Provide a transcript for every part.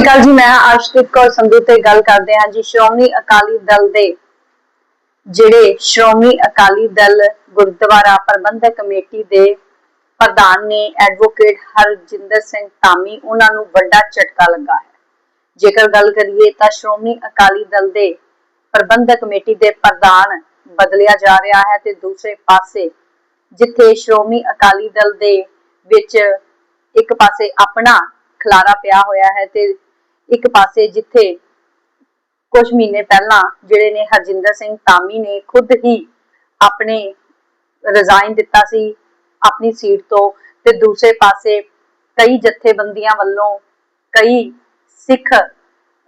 ਸ਼੍ਰੀ ਅਕਾਲ ਜੀ, ਮੈਂ ਅਰਸ਼ਦੀਪ ਕੌਰ ਸੰਧੂ ਤੇ ਗੱਲ ਕਰਦੇ ਹਾਂ ਜੀ, ਸ਼੍ਰੋਮਣੀ ਅਕਾਲੀ ਦਲ ਦੇ ਜਿਹੜੇ ਸ਼੍ਰੋਮਣੀ ਅਕਾਲੀ ਦਲ ਗੁਰਦੁਆਰਾ ਪ੍ਰਬੰਧਕ ਕਮੇਟੀ ਦੇ ਪ੍ਰਧਾਨ ਨੇ ਐਡਵੋਕੇਟ ਹਰਜਿੰਦਰ ਸਿੰਘ ਧਾਮੀ, ਉਹਨਾਂ ਨੂੰ ਵੱਡਾ ਝਟਕਾ ਲੱਗਾ ਹੈ। ਜੇਕਰ ਗੱਲ ਕਰੀਏ ਤਾਂ ਸ਼੍ਰੋਮਣੀ ਅਕਾਲੀ ਦਲ ਦੇ ਪ੍ਰਬੰਧਕ ਕਮੇਟੀ ਦੇ ਪ੍ਰਧਾਨ ਬਦਲਿਆ ਜਾ ਰਿਹਾ ਹੈ ਤੇ ਦੂਸਰੇ ਪਾਸੇ ਜਿੱਥੇ ਸ਼੍ਰੋਮਣੀ ਅਕਾਲੀ ਦਲ ਦੇ ਵਿੱਚ ਇੱਕ ਪਾਸੇ ਆਪਣਾ ਖਲਾਰਾ ਪਿਆ ਹੋਇਆ ਹੈ ਤੇ ਇੱਕ ਪਾਸੇ ਜਿੱਥੇ ਕੁਝ ਮਹੀਨੇ ਪਹਿਲਾਂ ਜਿਹੜੇ ਨੇ ਹਰਜਿੰਦਰ ਸਿੰਘ ਧਾਮੀ ਨੇ ਖੁਦ ਹੀ ਆਪਣੇ ਰਿਜ਼ਾਈਨ ਦਿੱਤਾ ਸੀ ਆਪਣੀ ਸੀਟ ਤੋਂ ਤੇ ਦੂਸਰੇ ਪਾਸੇ ਕਈ ਜਥੇਬੰਦੀਆਂ ਵੱਲੋਂ, ਕਈ ਸਿੱਖ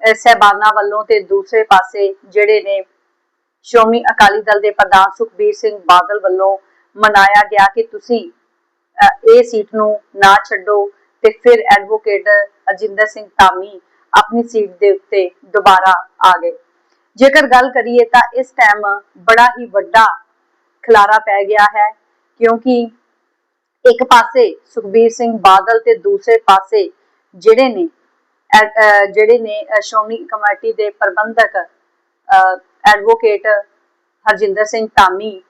ਸਹਿਬਾਨਾਂ ਵੱਲੋਂ ਤੇ ਦੂਸਰੇ ਪਾਸੇ ਜਿਹੜੇ ਨੇ ਸ਼੍ਰੋਮਣੀ ਅਕਾਲੀ ਦਲ ਦੇ ਪ੍ਰਧਾਨ ਸੁਖਬੀਰ ਸਿੰਘ ਬਾਦਲ ਵੱਲੋਂ ਮਨਾਇਆ ਗਿਆ ਕਿ ਤੁਸੀਂ ਇਹ ਸੀਟ ਨੂੰ ਨਾ ਛੱਡੋ ਤੇ ਫਿਰ ਐਡਵੋਕੇਟ ਅਜਿੰਦਰ ਸਿੰਘ ਧਾਮੀ ਆਪਣੀ ਸੀਟ ਦੇ ਉੱਤੇ ਦੁਬਾਰਾ ਆ ਗਏ। ਜੇਕਰ ਗੱਲ ਕਰੀਏ ਤਾਂ ਇਸ ਟਾਈਮ ਬੜਾ ਹੀ ਵੱਡਾ ਖਲਾਰਾ ਪੈ ਗਿਆ ਹੈ, ਕਿਉਂਕਿ ਇੱਕ ਪਾਸੇ ਸੁਖਬੀਰ ਸਿੰਘ ਬਾਦਲ ਤੇ ਦੂਸਰੇ ਪਾਸੇ ਜਿਹੜੇ ਨੇ ਜਿਹੜੇ ਨੇ ਸ਼੍ਰੋਮਣੀ ਕਮੇਟੀ ਦੇ ਪ੍ਰਬੰਧਕ ਐਡਵੋਕੇਟ ਹਰਜਿੰਦਰ ਸਿੰਘ ਧਾਮੀ,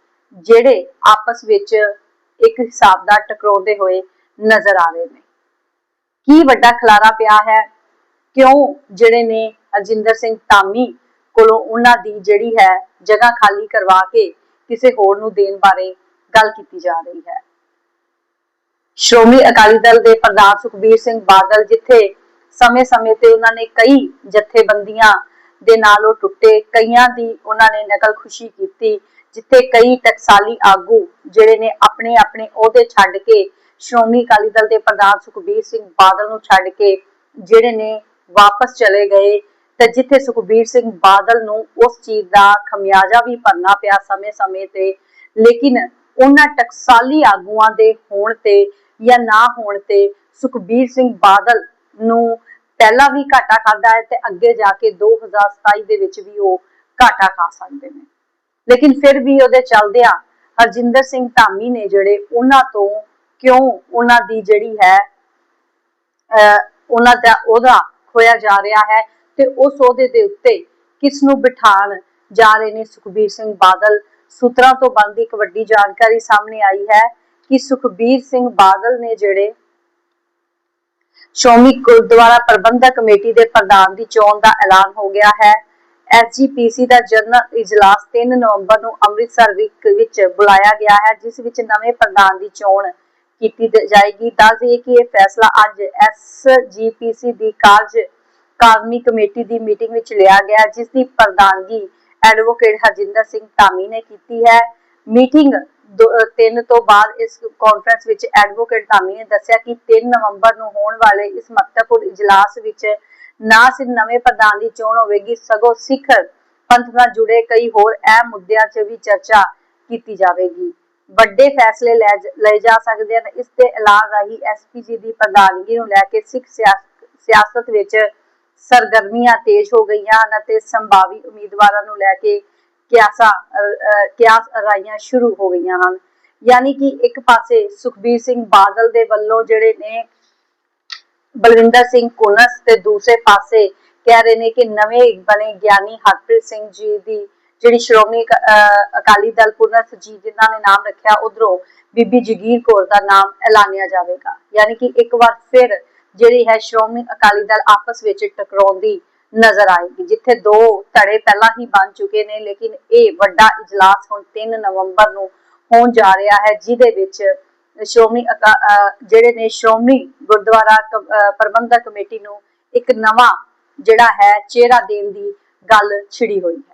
ਜਿਹੜੇ ਆਪਸ ਵਿੱਚ ਇੱਕ ਹਿਸਾਬ ਦਾ ਟਕਰਾਉਂਦੇ ਹੋਏ ਨਜ਼ਰ ਆ ਰਹੇ ਨੇ। ਕੀ ਵੱਡਾ ਖਲਾਰਾ ਪਿਆ ਹੈ? ਕਿਉਂ ਜਿਹੜੇ ਨੇ ਹਰਜਿੰਦਰ ਸਿੰਘ ਧਾਮੀ ਕੋਲੋਂ ਉਹਨਾਂ ਦੀ ਜਿਹੜੀ ਹੈ ਜਗ੍ਹਾ ਖਾਲੀ ਕਰਵਾ ਕੇ ਕਿਸੇ ਹੋਰ ਨੂੰ ਦੇਣ ਬਾਰੇ ਗੱਲ ਕੀਤੀ ਜਾ ਰਹੀ ਹੈ। ਸ਼੍ਰੋਮਣੀ ਅਕਾਲੀ ਦਲ ਦੇ ਪ੍ਰਧਾਨ ਸੁਖਬੀਰ ਸਿੰਘ ਬਾਦਲ ਜਿੱਥੇ ਸਮੇਂ-ਸਮੇਂ ਤੇ ਉਹਨਾਂ ਨੇ ਕਈ ਜਥੇਬੰਦੀਆਂ ਦੇ ਨਾਲ ਉਹ ਟੁੱਟੇ, ਕਈਆਂ ਦੀ ਉਹਨਾਂ ਨੇ ਨਕਲ ਖੁਸ਼ੀ ਕੀਤੀ, ਜਿੱਥੇ ਕਈ ਟਕਸਾਲੀ ਆਗੂ ਜਿਹੜੇ ਨੇ ਆਪਣੇ ਆਪਣੇ ਅਹੁਦੇ ਛੱਡ ਕੇ ਸ਼੍ਰੋਮਣੀ ਅਕਾਲੀ ਦਲ ਦੇ ਪ੍ਰਧਾਨ ਸੁਖਬੀਰ ਸਿੰਘ ਬਾਦਲ ਨੂੰ ਛੱਡ ਕੇ ਜਿਹੜੇ ਨੇ ਵਾਪਸ ਚਲੇ ਗਏ ਤੇ ਜਿੱਥੇ ਸੁਖਬੀਰ ਸਿੰਘ ਬਾਦਲ ਨੂੰ ਉਸ ਚੀਜ਼ ਦਾ ਖਮਿਆਜਾ ਵੀ ਭਰਨਾ ਪਿਆ ਸਮੇਂ-ਸਮੇਂ ਤੇ, ਲੇਕਿਨ ਉਹਨਾਂ ਟਕਸਾਲੀ ਆਗੂਆਂ ਦੇ ਹੋਣ ਤੇ ਜਾਂ ਨਾ ਹੋਣ ਤੇ ਸੁਖਬੀਰ ਸਿੰਘ ਬਾਦਲ ਨੂੰ ਪਹਿਲਾਂ ਵੀ ਘਾਟਾ ਖਾਦਾ ਹੈ ਤੇ ਅੱਗੇ ਜਾ ਕੇ 2027 ਦੇ ਵਿੱਚ ਵੀ ਉਹ ਘਾਟਾ ਖਾ ਸਕਦੇ ਨੇ। ਲੇਕਿਨ ਫਿਰ ਵੀ ਉਹਦੇ ਚੱਲਦਿਆਂ ਹਰਜਿੰਦਰ ਸਿੰਘ ਧਾਮੀ ਨੇ ਜਿਹੜੇ ਉਹਨਾਂ ਤੋਂ ਕਿਉਂ ਉਹਨਾਂ ਦੀ ਜਿਹੜੀ ਹੈ ਉਹਨਾਂ ਦਾ ਉਹਦਾ ਖੋਇਆ ਜਾ ਰਿਹਾ ਹੈ ਤੇ ਉਸ ਉਹਦੇ ਦੇ ਉੱਤੇ ਕਿਸ ਨੂੰ ਬਿਠਾਣ ਜਾ ਰਹੇ ਨੇ ਸੁਖਬੀਰ ਸਿੰਘ ਬਾਦਲ? ਸੂਤਰਾਂ ਤੋਂ ਬਣਦੀ ਇੱਕ ਵੱਡੀ ਜਾਣਕਾਰੀ ਸਾਹਮਣੇ ਆਈ ਹੈ ਕਿ ਸੁਖਬੀਰ ਸਿੰਘ ਬਾਦਲ ਨੇ ਜਿਹੜੇ ਸ਼੍ਰੋਮਣੀ ਗੁਰਦੁਆਰਾ ਪ੍ਰਬੰਧਕ ਕਮੇਟੀ ਦੇ ਪ੍ਰਧਾਨ ਦੀ ਚੋਣ ਦਾ ਐਲਾਨ ਹੋ ਗਿਆ ਹੈ। ਐਸਜੀਪੀਸੀ ਦਾ ਜਨਰਲ ਇਜਲਾਸ 3 ਨਵੰਬਰ ਨੂੰ ਅੰਮ੍ਰਿਤਸਰ ਵਿਖ- ਵਿੱਚ ਬੁਲਾਇਆ ਗਿਆ ਹੈ, ਜਿਸ ਵਿੱਚ ਨਵੇਂ ਪ੍ਰਧਾਨ ਦੀ ਚੋਣ ਕੀਤੀ ਜਾਏਗੀ ਦੱਸ ਦਈਏ ਕਿ ਇਹ ਫੈਸਲਾ ਅੱਜ ਐਸਜੀਪੀਸੀ ਦੀ ਕਾਰਜ ਕਾਰਮੀ ਕਮੇਟੀ ਦੀ ਮੀਟਿੰਗ ਵਿੱਚ ਲਿਆ ਗਿਆ ਜਿਸ ਦੀ ਪ੍ਰਧਾਨਗੀ ਐਡਵੋਕੇਟ ਹਰਜਿੰਦਰ ਸਿੰਘ ਧਾਮੀ ਨੇ ਕੀਤੀ ਹੈ। ਮੀਟਿੰਗ 3 ਤੋਂ ਬਾਅਦ ਇਸ ਕਾਨਫਰੰਸ ਵਿੱਚ ਐਡਵੋਕੇਟ ਧਾਮੀ ਨੇ ਦੱਸਿਆ ਕਿ 3 ਨਵੰਬਰ ਨੂੰ ਹੋਣ ਵਾਲੇ ਇਸ ਮਹੱਤਵਪੂਰਨ ਇਜਲਾਸ ਵਿੱਚ ਨਾ ਸਿਰਫ ਨਵੇਂ ਪ੍ਰਧਾਨ ਦੀ ਚੋਣ ਹੋਵੇਗੀ, ਸਗੋਂ ਸਿੱਖ ਪੰਥ ਨਾਲ ਜੁੜੇ ਕਈ ਹੋਰ ਅਹਿਮ ਮੁੱਦਿਆਂ 'ਚ ਵੀ ਚਰਚਾ ਕੀਤੀ ਜਾਵੇਗੀ। ਵੱਡੇ ਫੈਸਲੇ ਲਏ ਜਾ ਸਕਦੇ ਹਨ। ਇਸ ਦੇ ਐਲਾਨ ਰਾਹੀਂ ਐਸਪੀਜੀ ਦੀ ਪ੍ਰਧਾਨਗੀ ਨੂੰ ਲੈ ਕੇ ਸਿੱਖ ਸਿਆਸਤ ਵਿੱਚ ਸਰਗਰਮੀਆਂ ਤੇਜ਼ ਹੋ ਗਈਆਂ ਹਨ ਅਤੇ ਸੰਭਾਵੀ ਉਮੀਦਵਾਰਾਂ ਨੂੰ ਲੈ ਕੇ ਕਿਆਸਾ ਕਿਆਸ ਰਾਈਆਂ ਸ਼ੁਰੂ ਹੋ ਗਈਆਂ ਹਨ। ਯਾਨੀ ਕਿ ਇੱਕ ਪਾਸੇ ਸੁਖਬੀਰ ਸਿੰਘ ਬਾਦਲ ਦੇ ਵੱਲੋਂ ਜਿਹੜੇ ਨੇ ਬਲਵਿੰਦਰ ਸਿੰਘ ਕੁਨਸ ਤੇ ਦੂਸਰੇ ਪਾਸੇ ਕਹਿ ਰਹੇ ਨੇ ਕਿ ਨਵੇਂ ਬਣੇ ਗਿਆਨੀ ਹਰਪ੍ਰੀਤ ਸਿੰਘ ਜੀ ਦੀ ਜਿਹੜੀ ਸ਼੍ਰੋਮਣੀ ਅਕਾਲੀ ਦਲ ਪੁਨਸ ਜੀ ਜਿਨ੍ਹਾਂ ਨੇ ਨਾਮ ਰੱਖਿਆ, ਉਧਰੋਂ ਬੀਬੀ ਜਗੀਰ ਕੌਰ ਦਾ ਨਾਮ ਐਲਾਨਿਆ ਜਾਵੇਗਾ। ਯਾਨੀ ਕਿ ਇੱਕ ਵਾਰ ਫਿਰ ਜਿਹੜੀ ਹੈ ਸ਼੍ਰੋਮਣੀ ਅਕਾਲੀ ਦਲ ਆਪਸ ਵਿੱਚ ਟਕਰਾਉਂਦੀ ਨਜ਼ਰ ਆਏਗੀ, ਜਿੱਥੇ ਦੋ ਧੜੇ ਪਹਿਲਾਂ ਹੀ ਬਣ ਚੁੱਕੇ ਨੇ, ਲੇਕਿਨ ਇਹ ਵੱਡਾ ਇਜਲਾਸ ਹੁਣ 3 ਨਵੰਬਰ ਨੂੰ ਹੋਣ ਜਾ ਰਿਹਾ ਹੈ, ਜਿਹਦੇ ਵਿੱਚ ਸ਼੍ਰੋਮਣੀ ਅਕਾ- ਅਹ ਜਿਹੜੇ ਨੇ ਸ਼੍ਰੋਮਣੀ ਗੁਰਦੁਆਰਾ ਪ੍ਰਬੰਧਕ ਕਮੇਟੀ ਨੂੰ ਇੱਕ ਨਵਾਂ ਜਿਹੜਾ ਹੈ ਚਿਹਰਾ ਦੇਣ ਦੀ ਗੱਲ ਛਿੜੀ ਹੋਈ ਹੈ।